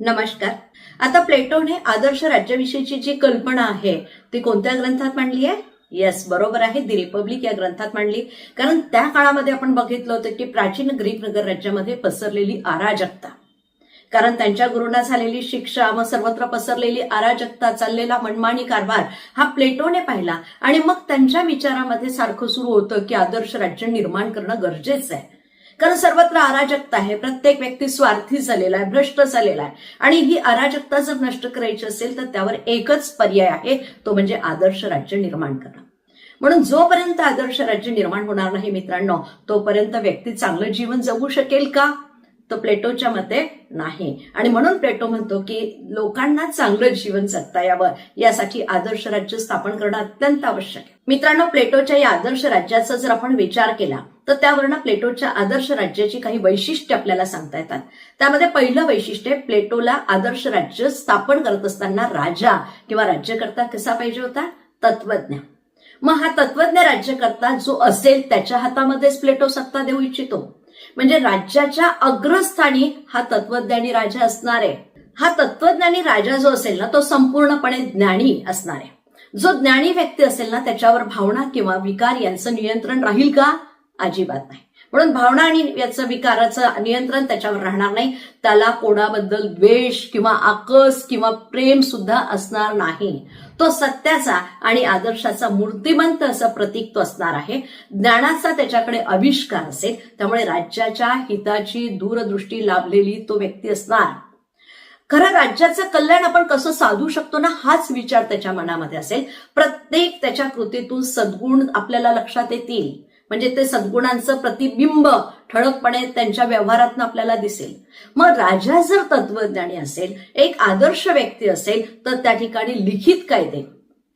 नमस्कार. आता प्लेटोने आदर्श राज्याविषयीची जी कल्पना आहे ती कोणत्या ग्रंथात मांडली आहे? येस बरोबर आहे. दी रिपब्लिक या ग्रंथात मांडली. कारण त्या काळामध्ये आपण बघितलं होतं की प्राचीन ग्रीक नगर राज्यामध्ये पसरलेली अराजकता. कारण त्यांच्या गुरुंना झालेली शिक्षा मग सर्वत्र पसरलेली अराजकता चाललेला मनमानी कारभार हा प्लेटोने पाहिला. आणि मग त्यांच्या विचारामध्ये सारखं सुरू होतं की आदर्श राज्य निर्माण करणं गरजेचं आहे. कारण सर्वत्र अराजकता आहे. प्रत्येक व्यक्ती स्वार्थी झालेला आहे भ्रष्ट झालेला आहे. आणि ही अराजकता जर नष्ट करायची असेल तर त्यावर एकच पर्याय आहे तो म्हणजे आदर्श राज्य निर्माण करणं. म्हणून जोपर्यंत आदर्श राज्य निर्माण होणार नाही मित्रांनो तोपर्यंत व्यक्ती चांगलं जीवन जगू शकेल का? तो प्लेटोच्या मते नाही. आणि म्हणून प्लेटो म्हणतो की लोकांना चांगलं जीवन जगता यावं. यासाठी आदर्श राज्य स्थापन करणं अत्यंत आवश्यक आहे. मित्रांनो प्लेटोच्या या आदर्श राज्याचा जर आपण विचार केला तर त्यावरनं प्लेटोच्या आदर्श राज्याची काही वैशिष्ट्य आपल्याला सांगता येतात. त्यामध्ये पहिलं वैशिष्ट्य प्लेटोला आदर्श राज्य स्थापन करत असताना राजा किंवा राज्यकर्ता कसा पाहिजे होता? तत्वज्ञ. मग हा तत्वज्ञ राज्यकर्ता जो असेल त्याच्या हातामध्येच प्लेटो सत्ता देऊ इच्छितो. म्हणजे राज्याच्या अग्रस्थानी हा तत्वज्ञानी राजा असणार. आहे हा तत्वज्ञानी राजा जो असेल ना तो संपूर्णपणे ज्ञानी असणार. आहे जो ज्ञानी व्यक्ती असेल ना त्याच्यावर भावना किंवा विकार यांचं नियंत्रण राहील का? अजिबात नाही. म्हणून भावना आणि याचं विकाराचं नियंत्रण त्याच्यावर राहणार नाही. त्याला कोणाबद्दल द्वेष किंवा आकस किंवा प्रेम सुद्धा असणार नाही. तो सत्याचा आणि आदर्शाचा मूर्तिमंत असं प्रतीक तो असणार आहे. ज्ञानाचा त्याच्याकडे आविष्कार असेल त्यामुळे राज्याच्या हिताची दूरदृष्टी लाभलेली तो व्यक्ती असणार. खरं राज्याचं कल्याण आपण कसं साधू शकतो ना हाच विचार त्याच्या मनामध्ये असेल. प्रत्येक त्याच्या कृतीतून सद्गुण आपल्याला लक्षात येतील. म्हणजे ते सद्गुणांचं प्रतिबिंब ठळकपणे त्यांच्या व्यवहारातून आपल्याला दिसेल. मग राजा जर तत्वज्ञानी असेल एक आदर्श व्यक्ती असेल तर त्या ठिकाणी लिखित कायदे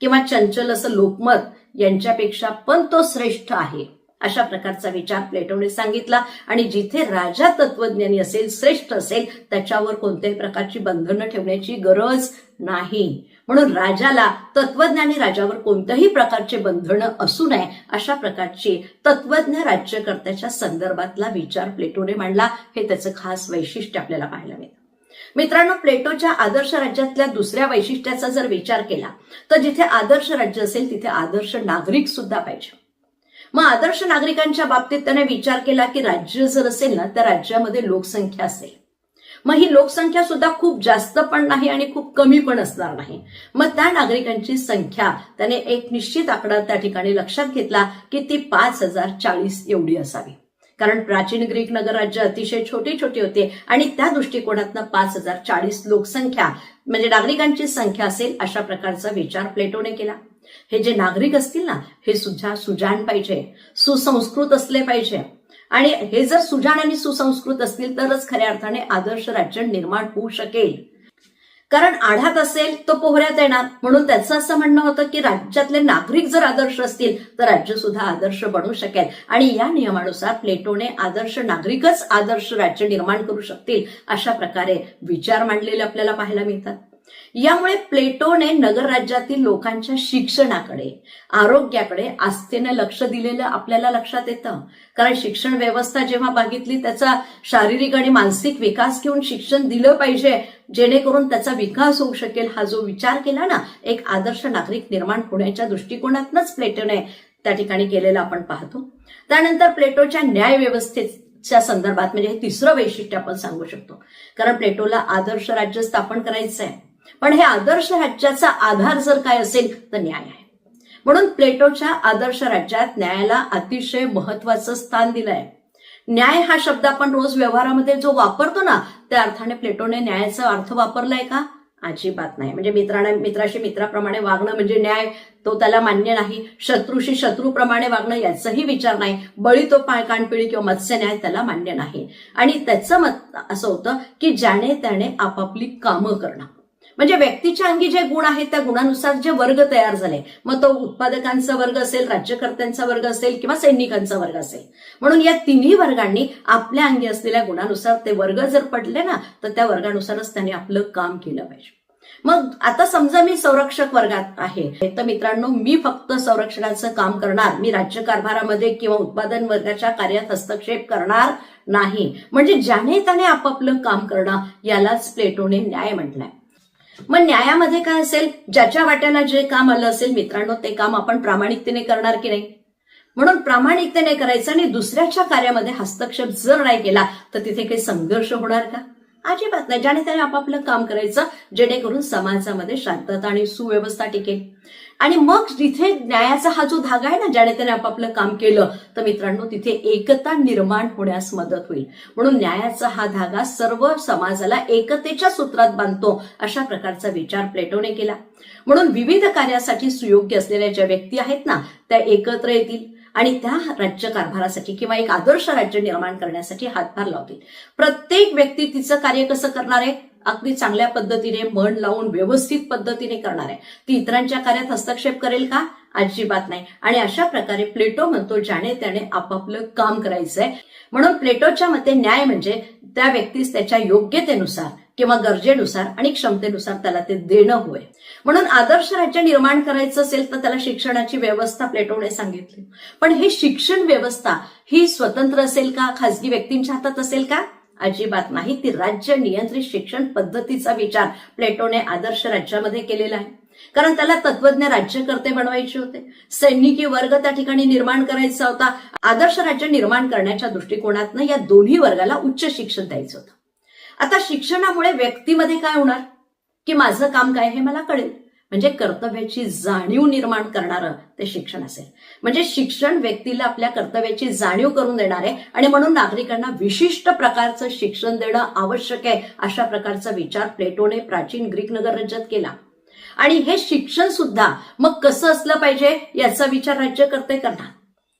किंवा चंचल असं लोकमत यांच्यापेक्षा पण तो श्रेष्ठ आहे अशा प्रकारचा विचार प्लेटोने सांगितला. आणि जिथे राजा तत्वज्ञानी असेल श्रेष्ठ असेल त्याच्यावर कोणत्याही प्रकारची बंधनं ठेवण्याची गरज नाही. म्हणून राजाला तत्वज्ञानी राजावर कोणत्याही प्रकारचे बंधनं असू नये अशा प्रकारची तत्वज्ञ राज्यकर्त्याच्या संदर्भातला विचार प्लेटोने मांडला. हे त्याचं खास वैशिष्ट्य आपल्याला पाहायला मिळतं. मित्रांनो प्लेटोच्या आदर्श राज्यातल्या दुसऱ्या वैशिष्ट्याचा जर विचार केला तर जिथे आदर्श राज्य असेल तिथे आदर्श नागरिक सुद्धा पाहिजे. मग आदर्श नागरिकांच्या बाबतीत त्याने विचार केला की राज्य जर असेल ना त्या राज्यामध्ये लोकसंख्या असेल. मग ही लोकसंख्या सुद्धा खूप जास्त पण नाही आणि खूप कमी पण असणार नाही. मग त्या नागरिकांची संख्या त्याने एक निश्चित आकडा त्या ठिकाणी लक्षात घेतला की ती पाच हजार चाळीस एवढी असावी. कारण प्राचीन ग्रीक नगरराज्य अतिशय छोटे छोटे होते आणि त्या दृष्टिकोनातनं पाच हजार चाळीस लोकसंख्या म्हणजे नागरिकांची संख्या असेल अशा प्रकारचा विचार प्लेटोने केला. हे जे नागरिक असतील ना हे सुद्धा सुजाण पाहिजे सुसंस्कृत असले पाहिजे. आणि हे जर सुजाण आणि सुसंस्कृत असतील तरच खऱ्या अर्थाने आदर्श राज्य निर्माण होऊ शकेल. कारण आढात असेल तो पोहऱ्यात येणार. म्हणून त्याचं असं म्हणणं होतं की राज्यातले नागरिक जर आदर्श असतील तर राज्य सुद्धा आदर्श बनू शकेल. आणि या नियमानुसार प्लेटोने आदर्श नागरिकच आदर्श राज्य निर्माण करू शकतील अशा प्रकारे विचार मांडलेले आपल्याला पाहायला मिळतात. यामुळे प्लेटोने नगर राज्यातील लोकांच्या शिक्षणाकडे आरोग्याकडे आस्थेनं लक्ष दिलेलं आपल्याला लक्षात येतं. कारण शिक्षण व्यवस्था जेव्हा बघितली त्याचा शारीरिक आणि मानसिक विकास घेऊन शिक्षण दिलं पाहिजे जेणेकरून त्याचा विकास होऊ शकेल. हा जो विचार केला ना एक आदर्श नागरिक निर्माण होण्याच्या दृष्टिकोनातनच प्लेटोने त्या ठिकाणी केलेलं आपण पाहतो. त्यानंतर प्लेटोच्या न्याय व्यवस्थेच्या संदर्भात म्हणजे हे तिसरं वैशिष्ट्य आपण सांगू शकतो. कारण प्लेटोला आदर्श राज्य स्थापन करायचं आहे पण हे आदर्श राज्याचा आधार जर काय असेल तर न्याय आहे. म्हणून प्लेटोच्या आदर्श राज्यात न्यायाला अतिशय महत्वाचं स्थान दिलंय. न्याय हा शब्द आपण रोज व्यवहारामध्ये जो वापरतो ना त्या अर्थाने प्लेटोने न्यायाचा अर्थ वापरलाय का? अजिबात नाही. म्हणजे मित्राने मित्राशी मित्राप्रमाणे वागणं म्हणजे न्याय तो त्याला मान्य नाही. शत्रूशी शत्रूप्रमाणे वागणं याचाही विचार नाही. बळी तो पाय कानपिळी किंवा मत्स्य न्याय त्याला मान्य नाही. आणि त्याचं मत असं होतं की ज्याने त्याने आपापली कामं करणं. म्हणजे व्यक्तीच्या अंगी जे गुण आहेत त्या गुणानुसार जे वर्ग तयार झाले मग तो उत्पादकांचा वर्ग असेल राज्यकर्त्यांचा वर्ग असेल किंवा सैनिकांचा वर्ग असेल. म्हणून या तिन्ही वर्गांनी आपल्या अंगी असलेल्या गुणानुसार ते वर्ग जर पडले ना तर त्या वर्गानुसारच त्यांनी आपलं काम केलं पाहिजे. मग आता समजा मी संरक्षक वर्गात आहे. तर मित्रांनो मी फक्त संरक्षणाचं काम करणार. मी राज्यकारभारामध्ये किंवा उत्पादन वर्गाच्या कार्यात हस्तक्षेप करणार नाही. म्हणजे ज्याने त्याने आपापलं काम करणं यालाच प्लेटोने न्याय म्हटलंय. मग न्यायामध्ये काय असेल? ज्याच्या वाट्याला जे काम आलं असेल मित्रांनो ते काम आपण प्रामाणिकतेने करणार की नाही? म्हणून प्रामाणिकतेने करायचं आणि दुसऱ्याच्या कार्यामध्ये हस्तक्षेप जर नाही केला तर तिथे काही संघर्ष होणार का? अजिबात नाही. ज्याने त्याने आपापलं काम करायचं जेणेकरून समाजामध्ये शांतता आणि सुव्यवस्था टिकेल. आणि मग तिथे न्यायाचा हा जो धागा आहे ना ज्याने त्याने आपापलं काम केलं तर मित्रांनो तिथे एकता निर्माण होण्यास मदत होईल. म्हणून न्यायाचा हा धागा सर्व समाजाला एकतेच्या सूत्रात बांधतो अशा प्रकारचा विचार प्लेटोने केला. म्हणून विविध कार्यासाठी सुयोग्य असलेल्या ज्या व्यक्ती आहेत ना त्या एकत्र येतील. आणि त्या राज्य कारभारासाठी किंवा एक आदर्श राज्य निर्माण करण्यासाठी हातभार लावतील. प्रत्येक व्यक्ती तिचं कार्य कसं करणार आहे? अगदी चांगल्या पद्धतीने मन लावून व्यवस्थित पद्धतीने करणार आहे. ती इतरांच्या कार्यात हस्तक्षेप करेल का? अजिबात नाही. आणि अशा प्रकारे प्लेटो म्हणतो ज्याने त्याने आपापलं काम करायचंय. म्हणून प्लेटोच्या मते न्याय म्हणजे त्या व्यक्तीस त्याच्या योग्यतेनुसार किंवा गरजेनुसार आणि क्षमतेनुसार त्याला ते देणं होय. म्हणून आदर्श राज्य निर्माण करायचं असेल तर त्याला शिक्षणाची व्यवस्था प्लेटोने सांगितली. पण हे शिक्षण व्यवस्था ही स्वतंत्र असेल का? खासगी व्यक्तींच्या हातात असेल का? अजिबात नाही. ती राज्य नियंत्रित शिक्षण पद्धतीचा विचार प्लेटोने आदर्श राज्यामध्ये केलेला आहे. कारण त्याला तत्वज्ञ राज्यकर्ते बनवायचे होते. सैनिकी वर्ग त्या ठिकाणी निर्माण करायचा होता. आदर्श राज्य निर्माण करण्याच्या दृष्टिकोनातनं या दोन्ही वर्गाला उच्च शिक्षण द्यायचं होतं. आता शिक्षणामुळे व्यक्तीमध्ये काय होणार? की माझं काम काय हे मला कळेल. म्हणजे कर्तव्याची जाणीव निर्माण करणारं ते शिक्षण असेल. म्हणजे शिक्षण व्यक्तीला आपल्या कर्तव्याची जाणीव करून देणार आहे आणि म्हणून नागरिकांना विशिष्ट प्रकारचं शिक्षण देणं आवश्यक आहे अशा प्रकारचा विचार प्लेटोने प्राचीन ग्रीक नगर राज्यात केला. आणि हे शिक्षण सुद्धा मग कसं असलं पाहिजे याचा विचार राज्यकर्ते करणार.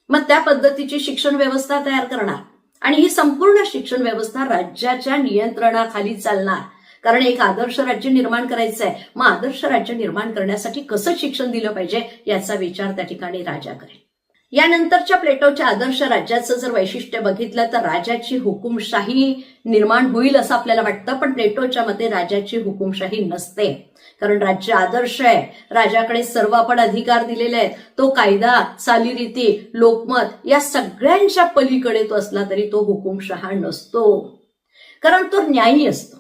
मग त्या पद्धतीची शिक्षण व्यवस्था तयार करणार. आणि ही संपूर्ण शिक्षण व्यवस्था राज्याच्या नियंत्रणाखाली चालणार. कारण एक आदर्श राज्य निर्माण करायचं आहे मग आदर्श राज्य निर्माण करण्यासाठी कसं शिक्षण दिलं पाहिजे याचा विचार त्या ठिकाणी राजा करेल. यानंतरच्या प्लेटोच्या आदर्श राज्याचं जर वैशिष्ट्य बघितलं तर राजाची हुकुमशाही निर्माण होईल असं आपल्याला वाटतं पण प्लेटोच्या मते राजाची हुकुमशाही नसते. कारण राज्य आदर्श आहे. राजाकडे सर्व आपण अधिकार दिलेले आहेत. तो कायदा चालीरीती लोकमत या सगळ्यांच्या पलीकडे तो असला तरी तो हुकुमशहा नसतो. कारण तो न्यायी असतो.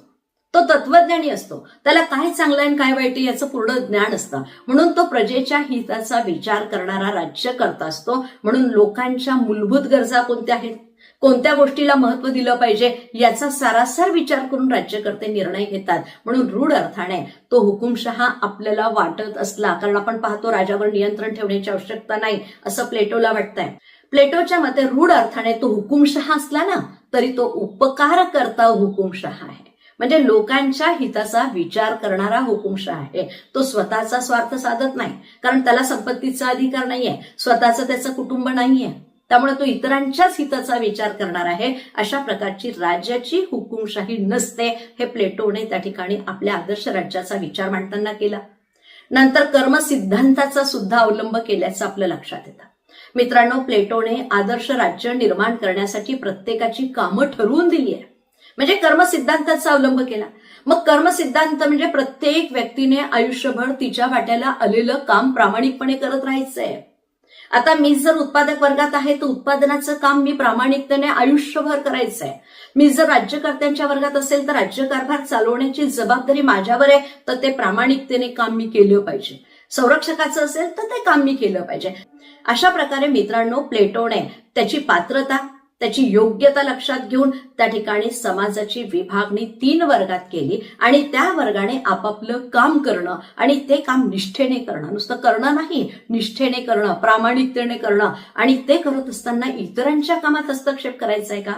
तो तत्वज्ञानी असतो. त्याला काय चांगलं आहे आणि काय वाईट आहे याचं पूर्ण ज्ञान असतं. म्हणून तो प्रजेच्या हिताचा विचार करणारा राज्यकर्ता असतो. म्हणून लोकांच्या मूलभूत गरजा कोणत्या आहेत? कोणत्या गोष्टीला महत्त्व दिलं पाहिजे? याचा सारासार विचार करून राज्यकर्ते निर्णय घेतात. म्हणून रूढ अर्थाने तो हुकुमशहा आपल्याला वाटत असला कारण आपण पाहतो राजावर नियंत्रण ठेवण्याची आवश्यकता नाही असं प्लेटोला वाटतंय. प्लेटोच्या मते रूढ अर्थाने तो हुकुमशहा असला ना तरी तो उपकार करता हुकुमशहा आहे. म्हणजे लोकांच्या हिताचा विचार करणारा हुकुमशाह आहे. तो स्वतःचा स्वार्थ साधत नाही. कारण त्याला संपत्तीचा अधिकार नाहीये. स्वतःचं त्याचं कुटुंब नाहीये. त्यामुळे तो इतरांच्याच हिताचा विचार करणार आहे अशा प्रकारची राज्याची हुकुमशाही नसते हे प्लेटोने त्या ठिकाणी आपल्या आदर्श राज्याचा विचार मांडताना केला. नंतर कर्म सिद्धांताचा सुद्धा अवलंब केल्याचं आपलं लक्षात येतं. मित्रांनो प्लेटोने आदर्श राज्य निर्माण करण्यासाठी प्रत्येकाची कामं ठरवून दिली आहे. म्हणजे कर्म सिद्धांताचा अवलंब केला. मग कर्म सिद्धांत म्हणजे प्रत्येक व्यक्तीने आयुष्यभर तिच्या वाट्याला आलेलं काम प्रामाणिकपणे करत राहायचंय. आता मी जर उत्पादक वर्गात आहे तर उत्पादनाचं काम मी प्रामाणिकतेने आयुष्यभर करायचंय. मी जर राज्यकर्त्यांच्या वर्गात असेल तर राज्यकारभार चालवण्याची जबाबदारी माझ्यावर आहे तर ते प्रामाणिकतेने काम मी केलं पाहिजे. संरक्षकाचं असेल तर ते काम मी केलं पाहिजे. अशा प्रकारे मित्रांनो प्लेटोने त्याची पात्रता त्याची योग्यता लक्षात घेऊन त्या ठिकाणी समाजाची विभागणी तीन वर्गात केली आणि त्या वर्गाने आपापलं काम करणं आणि ते काम निष्ठेने करणं. नुसतं करणं नाही निष्ठेने करणं प्रामाणिकतेने करणं आणि ते करत असताना इतरांच्या कामात हस्तक्षेप करायचा आहे का?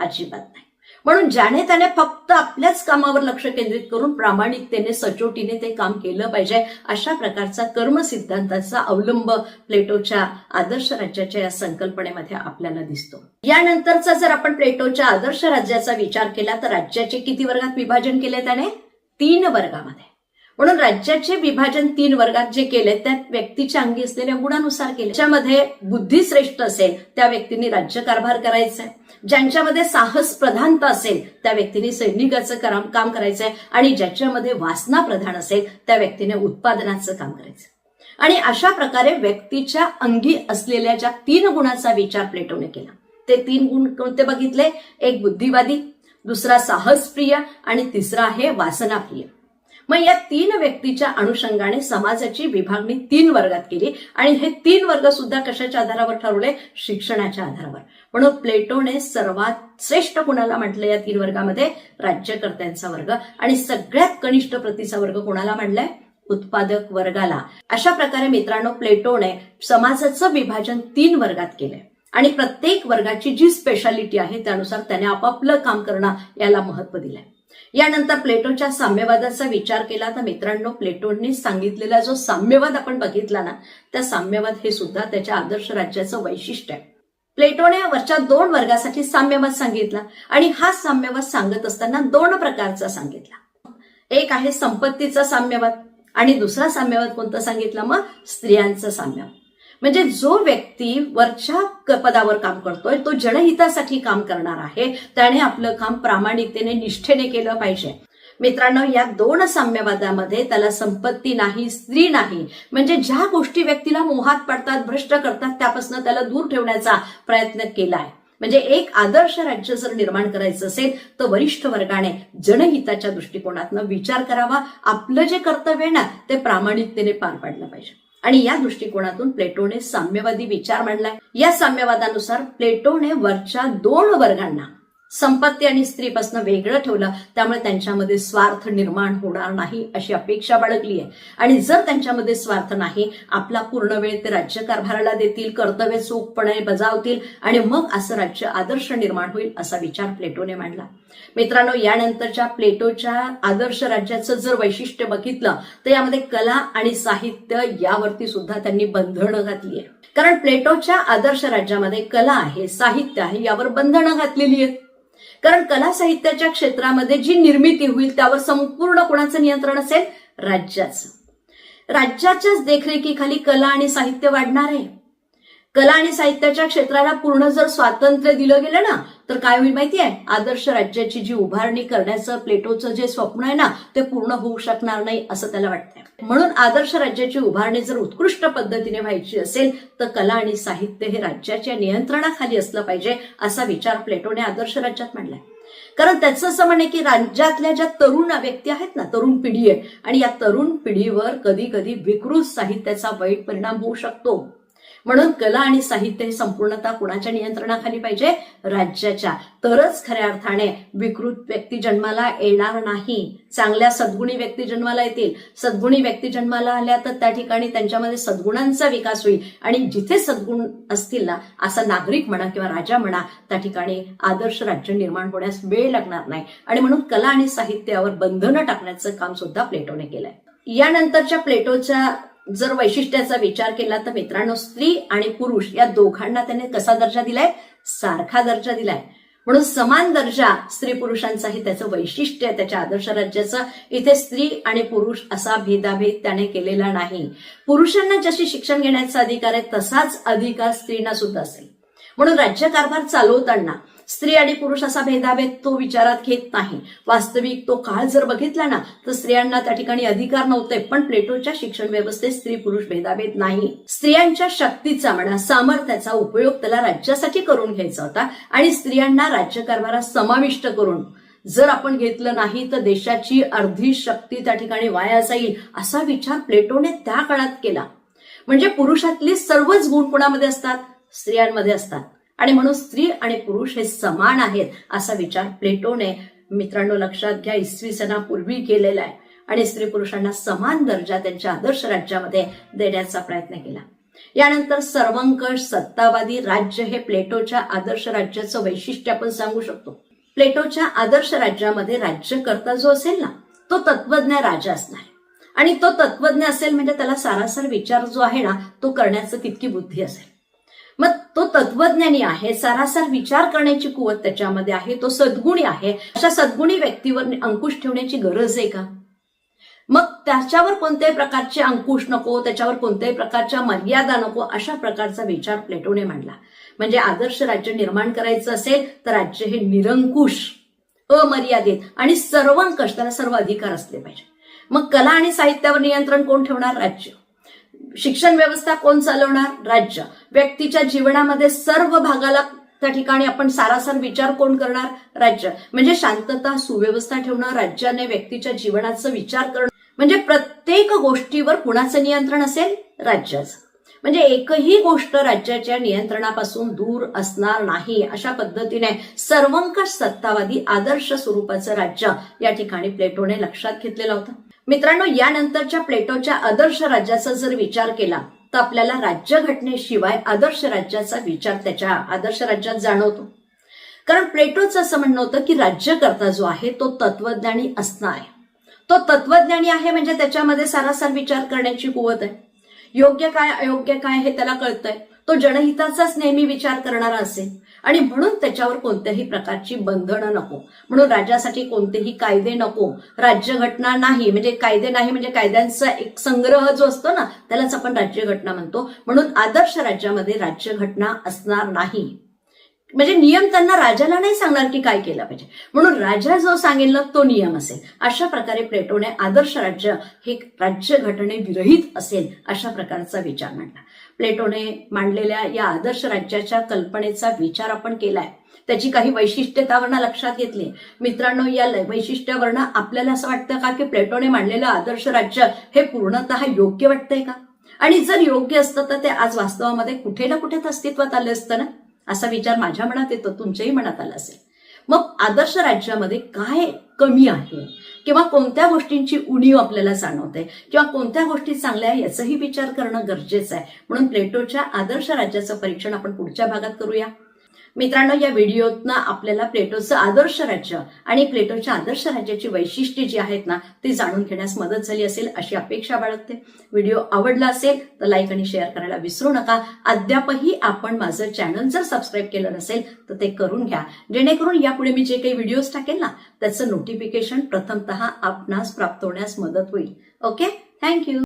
अजिबात नाही. म्हणून ज्याने त्याने फक्त आपल्याच कामावर लक्ष केंद्रित करून प्रामाणिकतेने सचोटीने ते काम केलं पाहिजे अशा प्रकारचा कर्म सिद्धांताचा अवलंब प्लेटोच्या आदर्श राज्याच्या या संकल्पनेमध्ये आपल्याला दिसतो. यानंतरचा जर आपण प्लेटोच्या आदर्श राज्याचा विचार केला तर राज्याचे किती वर्गात विभाजन केले त्याने? तीन वर्गामध्ये. म्हणून राज्याचे विभाजन तीन वर्गात जे केले त्या व्यक्तीच्या अंगी असलेल्या गुणानुसार केले. ज्यामध्ये बुद्धी श्रेष्ठ असेल त्या व्यक्तींनी राज्यकारभार करायचा. आहे ज्यांच्यामध्ये साहस प्रधानता असेल त्या व्यक्तीने सैनिकाचं काम करायचंय आणि ज्याच्यामध्ये वासना प्रधान असेल त्या व्यक्तीने उत्पादनाचं काम करायचं. आणि अशा प्रकारे व्यक्तीच्या अंगी असलेल्या ज्या तीन गुणांचा विचार प्लेटोने केला. ते तीन गुण कोणते बघितले? एक बुद्धिवादी दुसरा साहसप्रिय आणि तिसरा आहे वासनाप्रिय. मग या तीन व्यक्तीच्या अनुषंगाने समाजाची विभागणी तीन वर्गात केली. आणि हे तीन वर्ग सुद्धा कशाच्या आधारावर ठरवले? शिक्षणाच्या आधारावर. म्हणून प्लेटोने सर्वात श्रेष्ठ कुणाला म्हटलं या तीन वर्गामध्ये? राज्यकर्त्यांचा वर्ग. आणि सगळ्यात कनिष्ठ प्रतीचा वर्ग कोणाला म्हणलाय उत्पादक वर्गाला. अशा प्रकारे मित्रांनो प्लेटोने समाजाचं विभाजन तीन वर्गात केलंय. आणि प्रत्येक वर्गाची जी स्पेशालिटी आहे त्यानुसार त्याने आपापलं काम करणं याला महत्त्व दिलंय. यानंतर प्लेटोच्या साम्यवादाचा विचार केला तर मित्रांनो प्लेटोने सांगितलेला जो साम्यवाद आपण बघितला ना त्या साम्यवाद हे सुद्धा त्याच्या आदर्श राज्याचं वैशिष्ट्य आहे. प्लेटोने वरच्या दोन वर्गासाठी साम्यवाद सांगितला आणि हा साम्यवाद सांगत असताना दोन प्रकारचा सांगितला. एक आहे संपत्तीचा साम्यवाद आणि दुसरा साम्यवाद कोणता सांगितला? मग स्त्रियांचा साम्यवाद. म्हणजे जो व्यक्ती वरच्या पदावर काम करतोय तो जनहितासाठी काम करणार आहे. त्याने आपलं काम प्रामाणिकतेने निष्ठेने केलं पाहिजे. मित्रांनो या दोन साम्यवादामध्ये त्याला संपत्ती नाही स्त्री नाही. म्हणजे ज्या गोष्टी व्यक्तीला मोहात पडतात भ्रष्ट करतात त्यापासून त्याला दूर ठेवण्याचा प्रयत्न केलाय. म्हणजे एक आदर्श राज्य जर निर्माण करायचं असेल तर वरिष्ठ वर्गाने जनहिताच्या दृष्टिकोनातनं विचार करावा. आपलं जे कर्तव्य आहे ना ते प्रामाणिकतेने पार पाडलं पाहिजे. आणि या दृष्टिकोनातून प्लेटोने साम्यवादी विचार मांडलाय. या साम्यवादानुसार प्लेटोने वरच्या दोन वर्गांना संपत्ती आणि स्त्रीपासून वेगळं ठेवलं त्यामुळे त्यांच्यामध्ये स्वार्थ निर्माण होणार नाही अशी अपेक्षा बाळगली आहे. आणि जर त्यांच्यामध्ये स्वार्थ नाही आपला पूर्ण वेळ ते राज्यकारभाराला देतील कर्तव्य चोखपणे बजावतील आणि मग असं राज्य आदर्श निर्माण होईल असा विचार प्लेटोने मांडला. मित्रांनो यानंतरच्या प्लेटोच्या आदर्श राज्याचं जर वैशिष्ट्य बघितलं तर यामध्ये कला आणि साहित्य यावरती सुद्धा त्यांनी बंधनं घातली आहे कारण प्लेटोच्या आदर्श राज्यामध्ये कला आहे साहित्य आहे यावर बंधनं घातलेली आहेत. कारण कला साहित्याच्या क्षेत्रामध्ये जी निर्मिती होईल त्यावर संपूर्ण कोणाचं नियंत्रण असेल? राज्याचं. राज्याच्याच देखरेखीखाली कला आणि साहित्य वाढणार आहे. कला आणि साहित्याच्या क्षेत्राला पूर्ण जर स्वातंत्र्य दिलं गेलं ना तर काय होईल माहितीये आदर्श राज्याची जी उभारणी करण्याचं प्लेटोचं जे स्वप्न आहे ना ते पूर्ण होऊ शकणार नाही असं त्याला वाटतंय. म्हणून आदर्श राज्याची उभारणी जर उत्कृष्ट पद्धतीने व्हायची असेल तर कला आणि साहित्य हे राज्याच्या नियंत्रणाखाली असलं पाहिजे असा विचार प्लेटोने आदर्श राज्यात मांडलाय. कारण त्याचं असं म्हणे की राज्यातल्या ज्या तरुण व्यक्ती आहेत ना तरुण पिढी आहे आणि या तरुण पिढीवर कधी कधी विकृत साहित्याचा वाईट परिणाम होऊ शकतो. म्हणून कला आणि साहित्य हे संपूर्णतः कुणाच्या नियंत्रणाखाली पाहिजे? राज्याच्या. तरच खऱ्या अर्थाने विकृत व्यक्ती जन्माला येणार नाही. चांगल्या सद्गुणी व्यक्ती जन्माला येतील. सद्गुणी व्यक्ती जन्माला आल्या तर त्या ठिकाणी त्यांच्यामध्ये सद्गुणांचा विकास होईल. आणि जिथे सद्गुण असतील ना असा नागरिक म्हणा किंवा राजा म्हणा त्या ठिकाणी आदर्श राज्य निर्माण होण्यास वेळ लागणार नाही. आणि म्हणून कला आणि साहित्यावर बंधनं टाकण्याचं काम सुद्धा प्लेटोने केलंय. यानंतरच्या प्लेटोच्या जर वैशिष्ट्याचा विचार केला तर मित्रांनो स्त्री आणि पुरुष या दोघांना त्याने कसा दर्जा दिलाय? सारखा दर्जा दिलाय. म्हणून समान दर्जा स्त्री पुरुषांचाही त्याचं वैशिष्ट्य आहे त्याच्या आदर्श राज्याचं. इथे स्त्री आणि पुरुष असा भेदाभेद त्याने केलेला नाही. पुरुषांना जशी शिक्षण घेण्याचा अधिकार आहे तसाच अधिकार स्त्रीना सुद्धा असेल. म्हणून राज्यकारभार चालवताना स्त्री आणि पुरुष असा भेदाभेद तो विचारात घेत नाही. वास्तविक तो काळ जर बघितला ना तर स्त्रियांना त्या ठिकाणी अधिकार नव्हते पण प्लेटोच्या शिक्षण व्यवस्थेत स्त्री पुरुष भेदाभेद नाही. स्त्रियांच्या शक्तीचा म्हणा सामर्थ्याचा उपयोग त्याला राज्यासाठी करून घ्यायचा होता आणि स्त्रियांना राज्यकारभारात समाविष्ट करून जर आपण घेतलं नाही तर देशाची अर्धी शक्ती त्या ठिकाणी वाया जाईल असा विचार प्लेटोने त्या काळात केला. म्हणजे पुरुषातले सर्वच गुण कोणामध्ये असतात? स्त्रियांमध्ये असतात. आणि म्हणून स्त्री आणि पुरुष हे समान आहेत असा विचार प्लेटोने मित्रांनो लक्षात घ्या इसवी सणापूर्वी केलेला आहे. आणि स्त्री पुरुषांना समान दर्जा त्यांच्या आदर्श राज्यामध्ये देण्याचा प्रयत्न केला. यानंतर सर्वंकष सत्तावादी राज्य हे प्लेटोच्या आदर्श राज्याचं वैशिष्ट्य आपण सांगू शकतो. प्लेटोच्या आदर्श राज्यामध्ये राज्यकर्ता जो असेल ना तो तत्वज्ञ राजा असणार. आणि तो तत्वज्ञ असेल म्हणजे त्याला सारासार विचार जो आहे ना तो करण्याचं तितकी बुद्धी असेल. मग तो तत्वज्ञानी आहे सरासर विचार करण्याची कुवत त्याच्यामध्ये आहे तो सद्गुणी आहे. अशा सद्गुणी व्यक्तीवर अंकुश ठेवण्याची गरज आहे का? मग त्याच्यावर कोणत्याही प्रकारचे अंकुश नको त्याच्यावर कोणत्याही प्रकारच्या मर्यादा नको अशा प्रकारचा विचार प्लेटोने मांडला. म्हणजे आदर्श राज्य निर्माण करायचं असेल तर राज्य हे निरंकुश अमर्यादित आणि सर्वांकश त्याला सर्व अधिकार असले पाहिजे. मग कला आणि साहित्यावर नियंत्रण कोण ठेवणार? राज्य. शिक्षण व्यवस्था कोण चालवणार? राज्य. व्यक्तीच्या जीवनामध्ये सर्व भागाला त्या ठिकाणी आपण सारासार विचार कोण करणार? राज्य. म्हणजे शांतता सुव्यवस्था ठेवणं राज्याने व्यक्तीच्या जीवनाचा विचार करणं. म्हणजे प्रत्येक गोष्टीवर कुणाचं नियंत्रण असेल? राज्याचं. म्हणजे एकही गोष्ट राज्याच्या नियंत्रणापासून दूर असणार नाही अशा पद्धतीने सर्वंकष सत्तावादी आदर्श स्वरूपाचं राज्य या ठिकाणी प्लेटोने लक्षात घेतलेलं होतं. मित्रांनो यानंतरच्या प्लेटोच्या आदर्श राज्याचा जर विचार केला तर आपल्याला राज्यघटनेशिवाय आदर्श राज्याचा विचार त्याच्या आदर्श राज्यात जाणवतो. कारण प्लेटोचं असं म्हणणं होतं की राज्यकर्ता जो आहे तो तत्वज्ञानी असणार आहे. तो तत्वज्ञानी आहे म्हणजे त्याच्यामध्ये सारासार विचार करण्याची कुवत आहे. योग्य काय अयोग्य काय हे त्याला कळतंय. तो जनहिताचाच नेहमी विचार करणारा असेल. आणि म्हणून त्याच्यावर कोणत्याही प्रकारची बंधनं नको. म्हणून राज्यासाठी कोणतेही कायदे नको. राज्यघटना नाही म्हणजे कायदे नाही म्हणजे कायद्यांचा एक संग्रह जो असतो ना त्यालाच आपण राज्यघटना म्हणतो. म्हणून आदर्श राज्यामध्ये राज्यघटना असणार नाही. म्हणजे नियम त्यांना राजाला नाही सांगणार की काय केलं पाहिजे. म्हणून राजा जो सांगेल ना तो नियम असेल. अशा प्रकारे प्लेटोने आदर्श राज्य हे राज्य घटने विरहित असेल अशा प्रकारचा विचार मांडला. प्लेटोने मांडलेल्या या आदर्श राज्याच्या कल्पनेचा विचार आपण केलाय. त्याची काही वैशिष्ट्यतावरणं लक्षात घेतली. मित्रांनो या ल- वैशिष्ट्यावरणं आपल्याला असं वाटतं का की प्लेटोने मांडलेलं आदर्श राज्य हे पूर्णतः योग्य वाटतंय का? आणि जर योग्य असतं तर ते आज वास्तवामध्ये कुठे ना कुठे अस्तित्वात आलं असतं ना? असा विचार माझ्या मनात येतो तुमच्याही मनात आला असेल. मग आदर्श राज्यामध्ये काय कमी आहे? किंवा कोणत्या गोष्टींची उणीव आपल्याला जाणवते? किंवा कोणत्या गोष्टी चांगल्या आहे याचाही विचार करणं गरजेचं आहे. म्हणून प्लेटोच्या आदर्श राज्याचं परीक्षण आपण पुढच्या भागात करूया. मित्रांनो या व्हिडिओतनं आपल्याला प्लेटोचं आदर्श राज्य आणि प्लेटोच्या आदर्श राज्याची वैशिष्ट्ये जी आहेत ना ती जाणून घेण्यास मदत झाली असेल अशी अपेक्षा बाळगते. व्हिडिओ आवडला असेल तर लाईक आणि शेअर करायला विसरू नका. अद्यापही आपण माझं चॅनल जर सबस्क्राईब केलं नसेल तर ते करून घ्या. जेणेकरून यापुढे मी जे काही व्हिडिओज टाकेल ना त्याचं नोटिफिकेशन प्रथमतः आपणास प्राप्त होण्यास मदत होईल. ओके? Thank you.